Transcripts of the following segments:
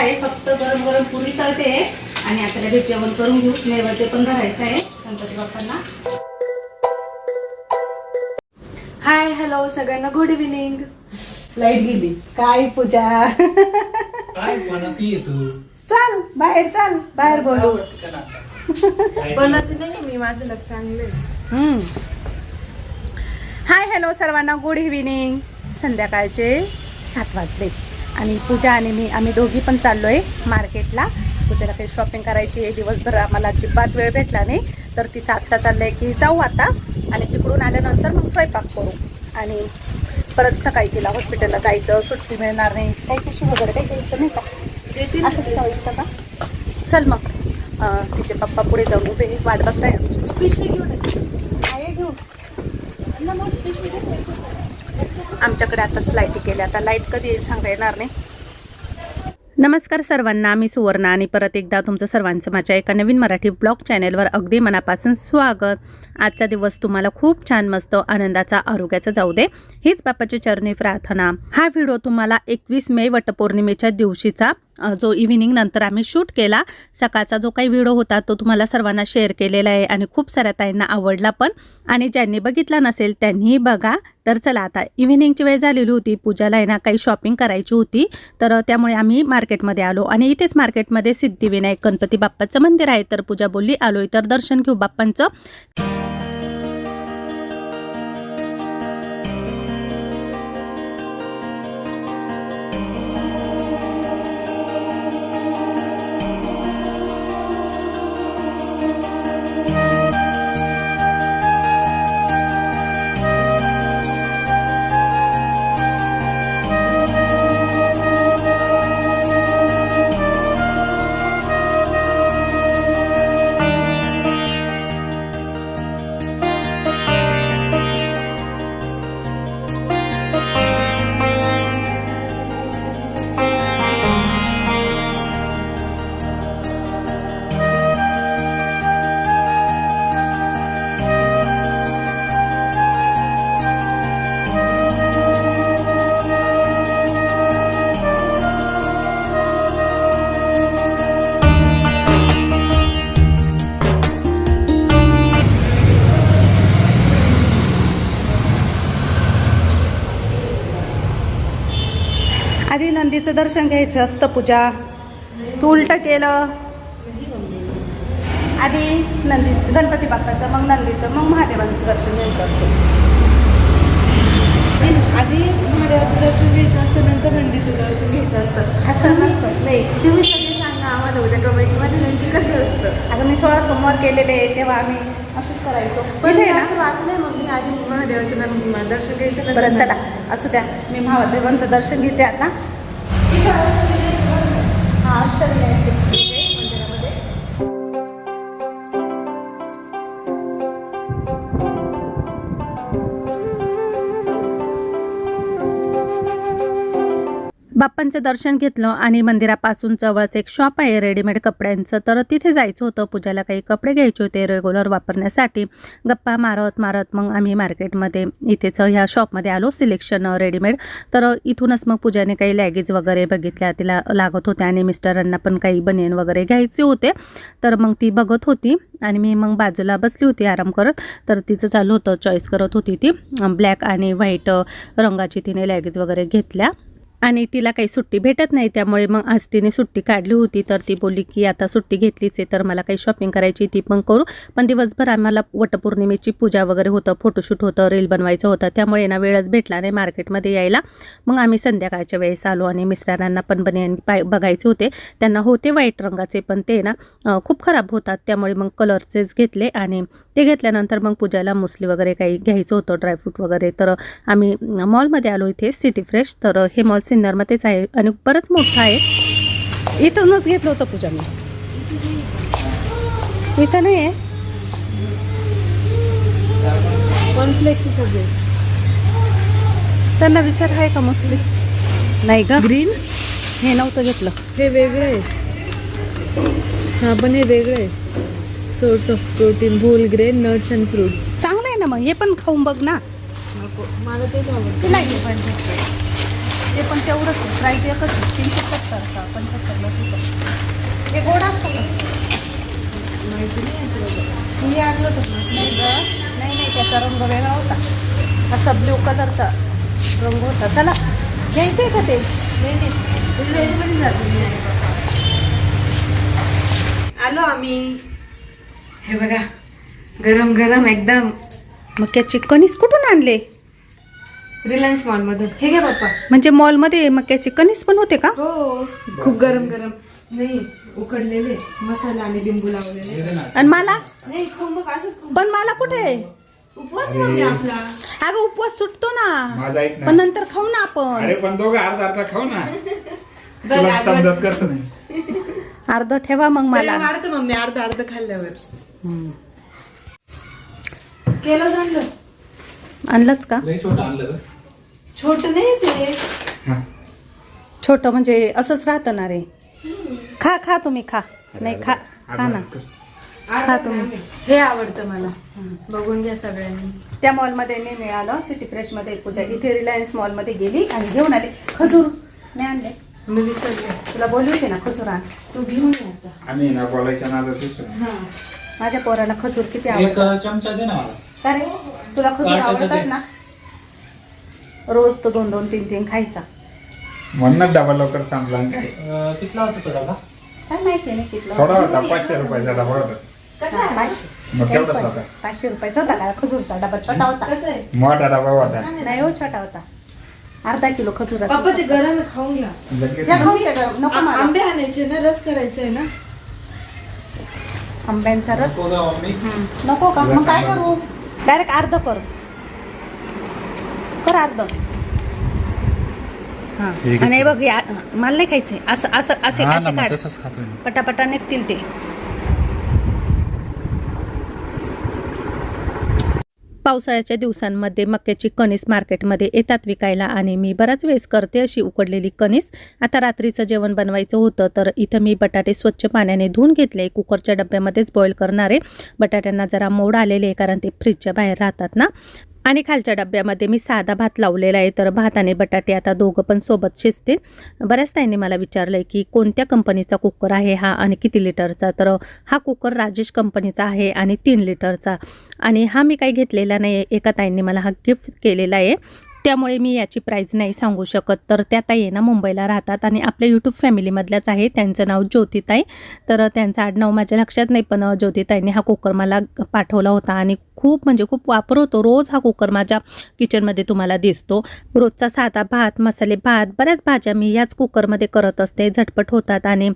आहे फक्त गरम गरम पुरी तळते. आणि आता लगेच जेवण करून घेऊ. नैवेद्य पण धरायचं आहे गणपती बाप्पांना. हाय हॅलो सगळ्यांना. गुड इव्हिनिंग लाइट गेली. काय पूजा? काय बनत ये तू? चल बाहेर चल. बाहेर बोलू. बनत नाही मी. माझं लग चांगलं. हाय हॅलो सर्वांना. गुड इव्हिनिंग संध्याकाळचे सात वाजले. आणि पूजा आणि मी आम्ही दोघी पण चाललो आहे मार्केटला. पूजाला काही शॉपिंग करायची आहे. दिवसभर आम्हाला अजिबात वेळ भेटला नाही. तर तिचं आत्ता चाललं आहे की जाऊ आता. आणि तिकडून आल्यानंतर मग स्वयंपाक करू. आणि परत सकाळी तिला हॉस्पिटलला जायचं. सुट्टी मिळणार नाही. काही पिशवी वगैरे काही द्यायचं नाही का? देते ना असं का? चल मग. तिचे पप्पा पुढे जाऊन उभे वाट बघताय पिशवी घेऊन. आहे घेऊन. आमच्याकडे आताच लाईटी केल्या. आता लाइट कधी येईल सांगता येणार नाही. नमस्कार सर्वांना मी सुवर्णा आणि परत एकदा तुमचं सर्वांचं माझ्या एका नवीन मराठी ब्लॉग चॅनेलवर अगदी मनापासून स्वागत. आजचा दिवस तुम्हाला खूप छान मस्त आनंदाचा आरोग्याचा जाऊ दे हीच बाप्पाची चरणी प्रार्थना. हा व्हिडिओ तुम्हाला एकवीस मे वटपौर्णिमेच्या दिवशीचा जो इव्हिनिंग नंतर आम्ही शूट केला. सकाळचा जो काही व्हिडिओ होता तो तुम्हाला सर्वांना शेअर केलेला आहे आणि खूप साऱ्या ताईंना आवडला पण. आणि ज्यांनी बघितला नसेल त्यांनीही बघा. तर चला आता इव्हिनिंगची वेळ झालेली होती. पूजाला आहे ना काही शॉपिंग करायची होती. तर त्यामुळे आम्ही मार्केटमध्ये आलो. आणि इथेच मार्केटमध्ये सिद्धिविनायक गणपती बाप्पाचं मंदिर आहे. तर पूजा बोलली आलो तर दर्शन घेऊ बाप्पांचं. नंदीचं दर्शन घ्यायचं असतं पूजा. तू उलट केलं. आधी नंदी गणपती बाप्पाचं मग नंदीचं मग महादेवांचं दर्शन घ्यायचं असतं. आधी- महादेवाचं दर्शन घ्यायचं असतं नंतर नंदीचं दर्शन घ्यायचं असतं. असं नसतं. नाही तुम्ही सगळे सांगा आम्हाला उद्या कमेंटमध्ये नक्की कसं असतं. अगं मी सोळा सोमवार केलेले आहे, तेव्हा आम्ही असंच करायचो. पण ना. असं वाचलंय मग मी आधी महादेवाचं दर्शन घ्यायचं बरं चला असू द्या. मी महादेवांचं दर्शन घेते आता. हा बाप्पांचं दर्शन घेतलं आणि मंदिरापासून जवळच एक शॉप आहे रेडीमेड कपड्यांचं. तर तिथे जायचं होतं पूजाला काही कपडे घ्यायचे होते रेग्युलर वापरण्यासाठी. गप्पा मारत मारत मग आम्ही मार्केटमध्ये इथेच ह्या शॉपमध्ये आलो सिलेक्शन रेडीमेड तर इथूनच मग पूजाने काही लॅगेज वगैरे बघितल्या तिला लागत होत्या आणि मिस्टरांना पण काही बनियन वगैरे घ्यायचे होते. तर मग ती बघत होती आणि मी मग बाजूला बसली होती आराम करत. तर तिचं चालू होतं चॉईस करत होती ती. ब्लॅक आणि व्हाईट रंगाची तिने लॅगेज वगैरे घेतल्या. आणि तिला काही सुट्टी भेटत नाही त्यामुळे मग आज तिने सुट्टी काढली होती. तर ती बोलली की आता सुट्टी घेतलीच आहे तर मला काही शॉपिंग करायची ती पण करू. पण दिवसभर आम्हाला वटपौर्णिमेची पूजा वगैरे होतं फोटोशूट होतं रील बनवायचं होतं. त्यामुळे ना वेळच भेटला नाही मार्केटमध्ये यायला. मग आम्ही संध्याकाळच्या वेळेस आलो आणि मिस्टरांना पण बनियन पाय बघायचे होते. त्यांना होते वाईट रंगाचे पण ते ना खूप खराब होतात. त्यामुळे मग कलरचेच घेतले आणि ते घेतल्यानंतर मग पूजाला मुसली वगैरे काही घ्यायचं होतं ड्रायफ्रूट वगैरे. तर आम्ही मॉलमध्ये आलो इथे सिटी फ्रेश तर हे मॉल सिन्नरमध्येच आहे. आणि बरंच मोठं आहे. इथूनच घेतलं होतं पूजा मी. इथं नाही आहे त्यांना विचार आहे का मुसली नाही ग. ग्रीन हे नव्हतं घेतलं. हे वेगळं आहे. हा पण हे वेगळं आहे. Source of protein whole grain nuts and fruits चांगलं आहे ना मग. हे पण खाऊन बघ ना. मला तेच आवडतं. हे भेटतं. ते पण तेवढंच आहे. प्राईस एकच आहे. तीनशे सत्तर का पंच्याहत्तरला होतं हे गोड असतं का? माहिती नाही. मी आणलं होतं. नाही. गं. नाही नाही त्याचा रंग वेगळा होता. असा ब्ल्यू कलरचा रंग होता. चला. घ्यायचं आहे का ते? नाही नाही. जातो. आलो आम्ही. हे बघा. गरम गरम एकदम मक्याची कणीस कुठून आणले? रिलायन्स मॉलमधून हे घ्या पप्पा म्हणजे मॉलमध्ये मक्याची कणीस पण होते का? हो. खूप गरम गरम. नाही उकडलेले मसाला आणि लिंबू लावलेले. आणि मला? नाही खाऊ मग असंच खाऊ. पण मला कुठे? उपवास मम्मी आपला. अगं उपवास सुटतो ना. माझा ऐक पण ना नंतर खाऊ ना आपण. अरे पण दोघं अर्धा अर्धा खाऊ ना. बघ तुला आज समजत कसं नाही. अर्ध ठेवा मग मला. वाढतं मम्मी अर्ध अर्ध खाल्ल्यावर. केलं झालं आणलंच का? छोटं आणलं छोट नाही ते. हा. छोटं म्हणजे असंच राहतं ना रे. खा खा तुम्ही खा. नाही खा खा ना. खा तुम्ही. हे आवडतं मला. बघून घ्या सगळ्यांनी. त्या मॉलमध्ये मी मिळालं सिटी फ्रेशमध्ये पूजा. इथे रिलायन्स मॉलमध्ये गेली आणि घेऊन आले. खजूर. नाही आणले. मी विसरले. तुला बोलली होती ना खजूर आण. तू घेऊन ये आता. आम्ही ना बोलायच्या नादात विसरू. हा. माझ्या पोराला खजूर किती एक आवडतात. चमचा दे ना मला. तुला खजूर काय आवडतात? ना? रोज तो दोन दोन तीन तीन खायचा. म्हणूनच डबा लवकर संपला आणि काय? अं, कितला होता तो डबा? काय माहिती नाही किती थोडा होता. पाचशे रुपयाचा डबा होता. कसा पाचशे. मग तेवढाच पण होता. पाचशे रुपयाचा होता का? खजूरचा डबा छोटा होता. कसं आहे? मोठा डबा होता. नाही हो छोटा होता. अर्धा किलो खजूर असेल. पप्पा ते गरम आहे खाऊन घ्या. लगेच या खाऊन नको आ- मला. आंबे आणायचे ना रस करायचा आहे ना? आंब्यांचा रस. नको मम्मी. नको का? मग काय करू? डायरेक्ट अर्ध कर. कर अर्ध. हा. आणि हे बघ या मला नाही खायचंय. असं असं असे हा ना असे मग काढ. तसंच खातोय मी. पटापटा निघतील ते. पावसाळ्याच्या दिवसांमध्ये मक्याची कणीस मार्केटमध्ये येतात विकायला आणि मी बराच वेळेस करते अशी उकडलेली कणीस. आता रात्रीचं जेवण बनवायचं होतं तर इथं मी बटाटे स्वच्छ पाण्याने धुवून घेतले. कुकरच्या डब्यामध्येच बॉईल करणारे. बटाट्यांना जरा मोड आलेले आहे कारण ते फ्रीजच्या बाहेर राहतात ना. आणि खालच्या डब्यामध्ये मी साधा भात लावलेला आहे. तर भात आणि बटाटे आता दोघं पण सोबत शिजतील. बऱ्याच ताईंनी मला विचारलं आहे की कोणत्या कंपनीचा कुकर आहे हा आणि किती लिटरचा? तर हा कुकर राजेश कंपनीचा आहे आणि तीन लिटरचा. आणि हा मी काही घेतलेला नाही आहे. एका ताईंनी मला हा गिफ्ट केलेला आहे. त्यामुळे मी याची प्राईज नाही सांगू शकत. तर त्या ताई आहे ना मुंबईला राहतात आणि आपल्या यूट्यूब फॅमिलीमधल्याच आहे. त्यांचं नाव ज्योतिताई. तर त्यांचं आडनाव माझ्या लक्षात नाही. पण ज्योतिताईने हा कुकर मला पाठवला होता आणि खूप म्हणजे खूप वापर होतो रोज हा कुकर माझ्या किचनमध्ये तुम्हाला दिसतो. रोजचा साधा भात मसाले भात बऱ्याच भाज्या मी याच कुकरमध्ये करत असते. झटपट होतात आणि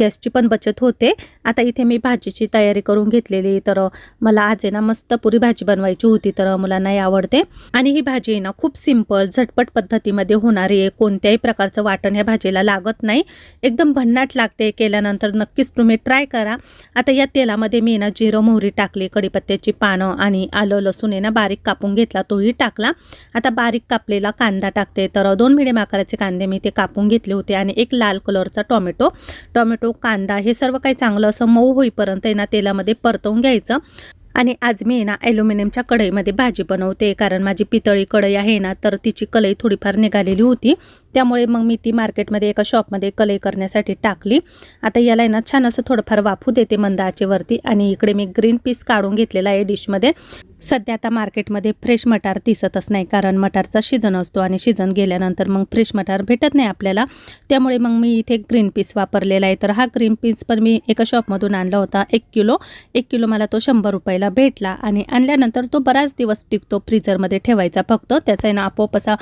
गॅसची पण बचत होते. आता इथे मी भाजीची तयारी करून घेतलेली तर मला आज आहे ना मस्त पुरी भाजी बनवायची होती तर मुलांनाही आवडते. आणि ही भाजी आहे ना खूप सिंपल झटपट पद्धतीमध्ये होणारी आहे. कोणत्याही प्रकारचं वाटण ह्या भाजीला लागत नाही. एकदम भन्नाट लागते. केल्यानंतर नक्कीच तुम्ही ट्राय करा. आता या तेलामध्ये मी ना जिरं मोहरी टाकली कढीपत्त्याची पानं आणि आलं लसूण आहे ना बारीक कापून घेतला तोही टाकला. आता बारीक कापलेला कांदा टाकते. तर दोन मिडियम आकाराचे कांदे मी ते कापून घेतले होते आणि एक लाल कलरचा टोमॅटो. टोमॅटो कांदा हे सर्व काही चांगलं असं मऊ होईपर्यंत आहे ना तेलामध्ये परतवून घ्यायचं. आणि आज मी ना ॲल्युमिनियमच्या कढईमध्ये भाजी बनवते. कारण माझी पितळी कढई आहे ना तर तिची कलई थोडीफार निघालेली होती. त्यामुळे मग मी ती मार्केटमध्ये एका शॉपमध्ये कलई करण्यासाठी टाकली. आता याला आहे ना छान असं थोडंफार वाफू देते मंद आचेवरती. आणि इकडे मी ग्रीन पीस काढून घेतलेला आहे डिशमध्ये. सध्या आता मार्केटमध्ये फ्रेश मटार दिसतच नाही कारण मटारचा सीझन असतो आणि सीझन गेल्यानंतर मग फ्रेश मटार भेटत नाही आपल्याला. त्यामुळे मग मी इथे ग्रीन पीस वापरलेला आहे. तर हा ग्रीन पीस पण मी एका शॉपमधून आणला होता एक किलो. एक किलो मला तो शंभर रुपयाला भेटला आणि आणल्यानंतर तो बराच दिवस टिकतो फ्रीजरमध्ये ठेवायचा फक्त. त्याचा ना आपोआप असा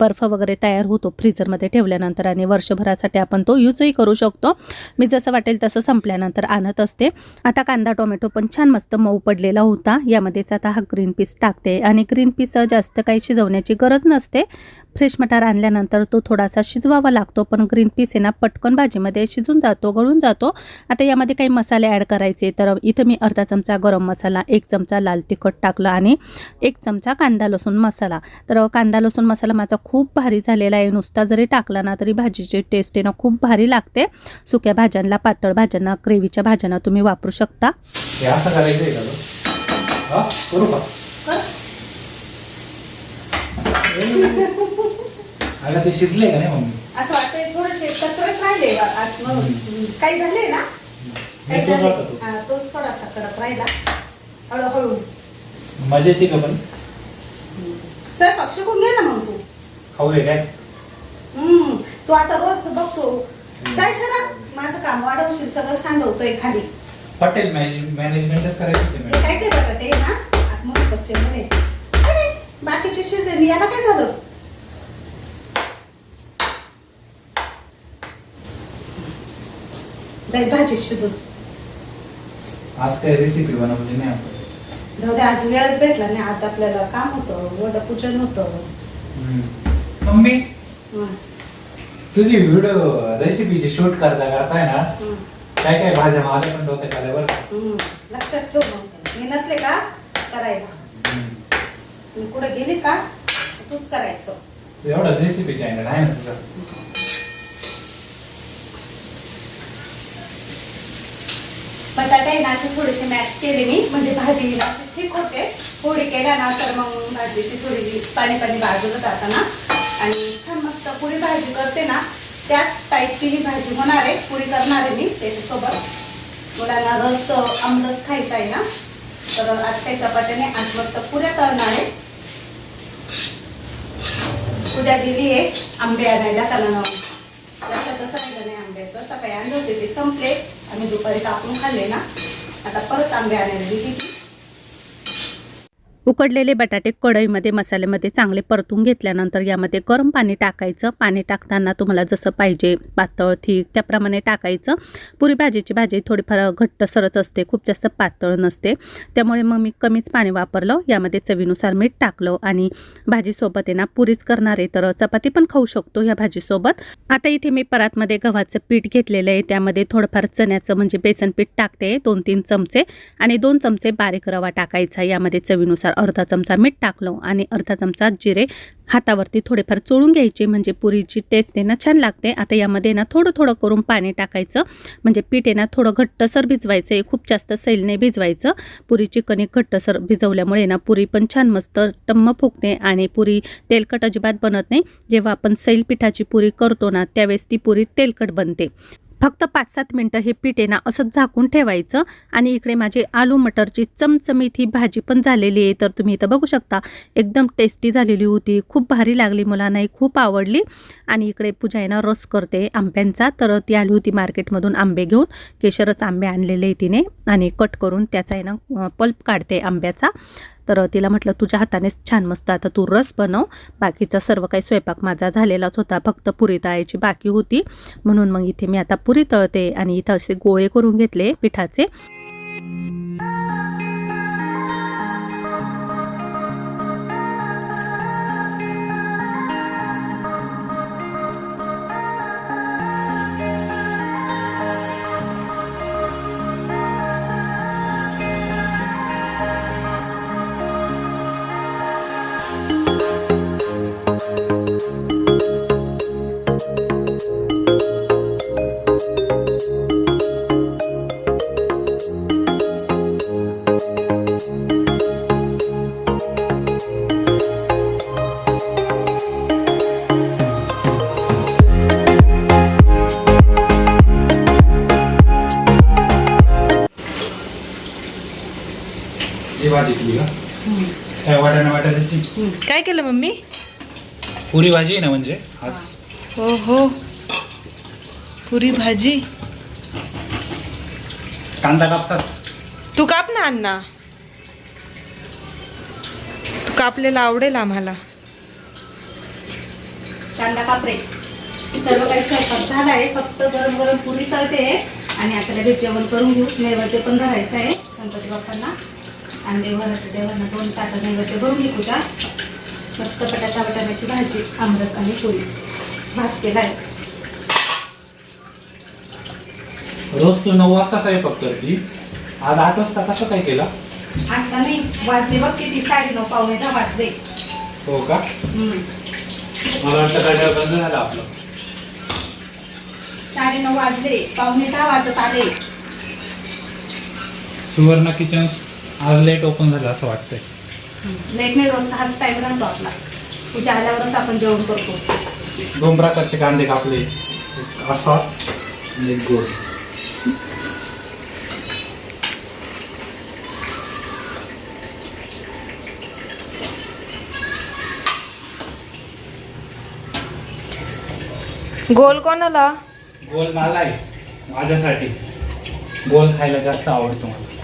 बर्फ वगैरे तयार होतो फ्रीजरमध्ये ठेवल्यानंतर आणि वर्षभरासाठी आपण तो यूजही करू शकतो. मी जसं वाटेल तसं संपल्यानंतर आणत असते. आता कांदा टोमॅटो पण छान मस्त मऊ पडलेला होता. यामध्येच आता हा ग्रीन पीस टाकते. आणि ग्रीन पीस जास्त काही शिजवण्याची गरज नसते. फ्रेश मटार आणल्यानंतर तो थोडासा शिजवावा लागतो. पण ग्रीन पीस आहे ना पटकन भाजीमध्ये शिजून जातो गळून जातो. आता यामध्ये काही मसाले ॲड करायचे. तर इथं मी अर्धा चमचा गरम मसाला एक चमचा लाल तिखट टाकलं आणि एक चमचा कांदा लसूण मसाला. तर कांदा लसूण मसाला माझा खूप भारी झालेला आहे. नुसता जरी टाकला ना तरी भाजीची टेस्ट आहे ना खूप भारी लागते. सुक्या भाज्यांना पातळ भाज्यांना ग्रेव्हीच्या भाज्यांना तुम्ही वापरू शकता. हे? करू का? अगं ते शिजले का नाही मम्मी? असं वाटतंय थोडेसे कचरत राहिले आतमधून काही झाले ना? काही तोच झाले होता तो. हा, तोच थोडासा कडक राहिला. हळूहळू. मजा येते का पण? स्वयंपाक शिकून घे ना मग तू. खाऊ रे काय? हम्म, तू आता रोज बघतो. जाय सरा माझं काम वाढवशील सगळं सांगवतोय खाली. हॉटेल मॅनेजमेंटच करायचं होते मॅडम. काय काय बटाटे ना मध्ये अरे, बाकीचे शिजले याला काय झालं? जाईल भाजी शिजून आज काय रेसिपी बनवली नाही आपण. जाऊ दे आज वेळच भेटला नाही. आज आपल्याला काम होतं वडपूजन होतं. मम्मी हं, तुझी व्हिडिओ रेसिपीची शूट करता करताय ना हं, काय काय भाज्या माझ्या पण डोक्यात आल्या बरं का? लक्षात ठेव मग मी नसले का? करायला. मी कुठे गेली का? तूच करायचं. तू एवढा रेसिपी चॅनल आहे ना तुझं? बटाटे ना असे थोडेसे मॅश केले मी. म्हणजे भाजी अशी ठीक होते. पोळी केल्या ना तर मग भाजीची थोडी पाणी पाणी बाजूला जाताना. आणि छान मस्त पुरी भाजी करते ना त्याच टाईपची ही भाजी होणार आहे. पुरी करणार आहे मी त्याच्यासोबत. मुलांना रस आमरस खायचा आहे ना तर आज काही चपात्याने आज वाजता पुऱ्या करणार आहे. पूजा गेली आहे आंबे आणायला कारण लक्षातच राहिलं नाही आंब्याचं सकाळी आणले होते ते संपले. आम्ही दुपारी कापून खाल्ले ना. आता परत आंबे आणायला गेली उकडलेले बटाटे कढईमध्ये मसाल्यामध्ये चांगले परतून घेतल्यानंतर यामध्ये गरम पाणी टाकायचं. पाणी टाकताना तुम्हाला जसं पाहिजे पातळ थिक त्याप्रमाणे टाकायचं. पुरी भाजीची भाजी थोडीफार घट्ट सरच असते खूप जास्त पातळ नसते. त्यामुळे मग मी कमीच पाणी वापरलं. यामध्ये चवीनुसार मीठ टाकलं आणि भाजीसोबत आहे ना पुरीच करणार आहे. तर चपाती पण खाऊ शकतो या भाजीसोबत. आता इथे मी परातमध्ये गव्हाचं पीठ घेतलेलं आहे. त्यामध्ये थोडंफार चण्याचं म्हणजे बेसन पीठ टाकते दोन तीन चमचे. आणि दोन चमचे बारीक रवा टाकायचा. यामध्ये चवीनुसार अर्धा चमचा मीठ टाकलं आणि अर्धा चमचा जिरे हातावरती थोडेफार चोळून घ्यायचे. म्हणजे पुरीची टेस्ट आहे ना छान लागते. आता यामध्ये ना थोडं थोडं करून पाणी टाकायचं. म्हणजे पीठ आहे ना थोडं घट्टसर भिजवायचं आहे खूप जास्त सैलने भिजवायचं. पुरीची कणिक घट्टसर भिजवल्यामुळे ना पुरी पण छान मस्त टम्म फुगते आणि पुरी तेलकट अजिबात बनत नाही. जेव्हा आपण सैल पिठाची पुरी करतो ना त्यावेळेस ती पुरी तेलकट बनते. फक्त पाच सात मिनटं हे पीठ आहे ना असंच झाकून ठेवायचं. आणि इकडे माझी आलू मटरची चमचमीत ही भाजी पण झालेली आहे. तर तुम्ही इथं बघू शकता एकदम टेस्टी झालेली होती. खूप भारी लागली मुलांनाही खूप आवडली. आणि इकडे पूजा आहे ना रस करते आंब्यांचा. तर ती आली होती मार्केटमधून आंबे घेऊन. केशरच आंबे आणलेले आहे तिने. आणि कट करून त्याचा आहे ना पल्प काढते आंब्याचा. तर तिला म्हटलं तुझ्या हातानेच छान मस्त आता तू रस बनव. बाकीचा सर्व काही स्वयंपाक माझा झालेलाच होता. फक्त पुरी तळायची बाकी होती. म्हणून मग इथे मी आता पुरी तळते आणि इथं असे गोळे करून घेतले पिठाचे. भाजी केली का? काय वाटाणा वाटाण्याची? काय केलं मम्मी? पुरी भाजी आहे ना म्हणजे? आज. हो हो पुरी भाजी. कांदा कापतात. तू काप ना अण्णा. तू कापलेला आवडेल आम्हाला. कांदा कापरे सर्व काही स्वयंपाक झाला आहे. फक्त गरम गरम पुरी तळते आणि आता लगेच जेवण करून घेऊ. नैवेद्य पण धरायचं आहे. गणपती बाप्पांना. आणि देवाच्या देवांना दोन ताटं नैवेद्य घेऊ पूजा मस्त बटाटा बटाट्याची भाजी आमरस आणि पुरी भात केला आहे रोज तू नऊ वाजता स्वयंपाक करती. आज आठ वाजता कसं काय केला? आता नाही वाजले बघ किती साडे नऊ पावणे दहा वाजले. हो का? हम्म. मला वाटतं काय बंद झालं आपलं. साडे नऊ वाजले पावणे दहा वाजत आले. सुवर्ण किचन आज लेट ओपन झालं असं वाटतंय. लेट नाही रोजचा हाच टाईम राहतो आपला. पूजा आल्यावरच आपण जेवण करतो. दोन प्रकारचे कांदे कापले. एक असा. आणि एक गोल गोल कोणाला? गोल मला आहे माझ्यासाठी. गोल खायला जास्त आवडतो मला.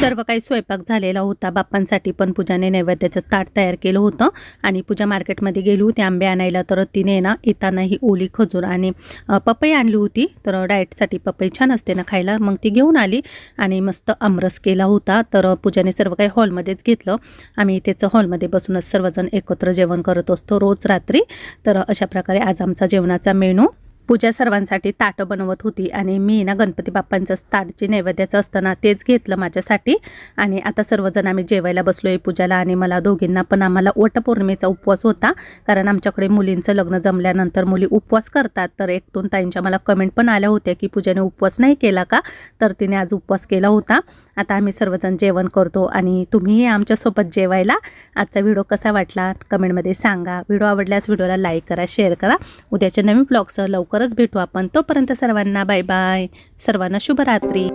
सर्व काही स्वयंपाक झालेला होता. बाप्पांसाठी पण पूजाने नैवेद्याचं ताट तयार केलं होतं. आणि पूजा मार्केटमध्ये गेली होती आंबे आणायला. तर तिने ना येताना ही ओली खजूर आणि पपई आणली होती. तर डाएटसाठी पपई छान असते ना खायला. मग ती घेऊन आली आणि मस्त आमरस केला होता. तर पूजाने सर्व काही हॉलमध्येच घेतलं. आम्ही त्याचं हॉलमध्ये बसूनच सर्वजण एकत्र जेवण करत असतो रोज रात्री. तर अशा प्रकारे आज आमचा जेवणाचा मेनू पूजा सर्वांसाठी ताटं बनवत होती आणि मी ना गणपती बाप्पांचंच ताट जे नैवेद्याचं असतं ना तेच घेतलं माझ्यासाठी. आणि आता सर्वजण आम्ही जेवायला बसलो आहे पूजाला आणि मला दोघींना पण आम्हाला वटपौर्णिमेचा उपवास होता. कारण आमच्याकडे मुलींचं लग्न जमल्यानंतर मुली उपवास करतात. तर एक दोन ताईंच्या मला कमेंट पण आल्या होत्या की पूजाने उपवास नाही केला का? तर तिने आज उपवास केला होता. आता आम्ही सर्वजण जेवण करतो आणि तुम्हीही आमच्यासोबत जेवायला. आजचा व्हिडिओ कसा वाटला? कमेंटमध्ये सांगा. व्हिडिओ आवडल्यास व्हिडिओला लाईक करा शेअर करा. उद्याच्या नवीन ब्लॉगसह लवकरच भेटू आपण. तोपर्यंत सर्वांना बाय बाय. सर्वांना शुभरात्री.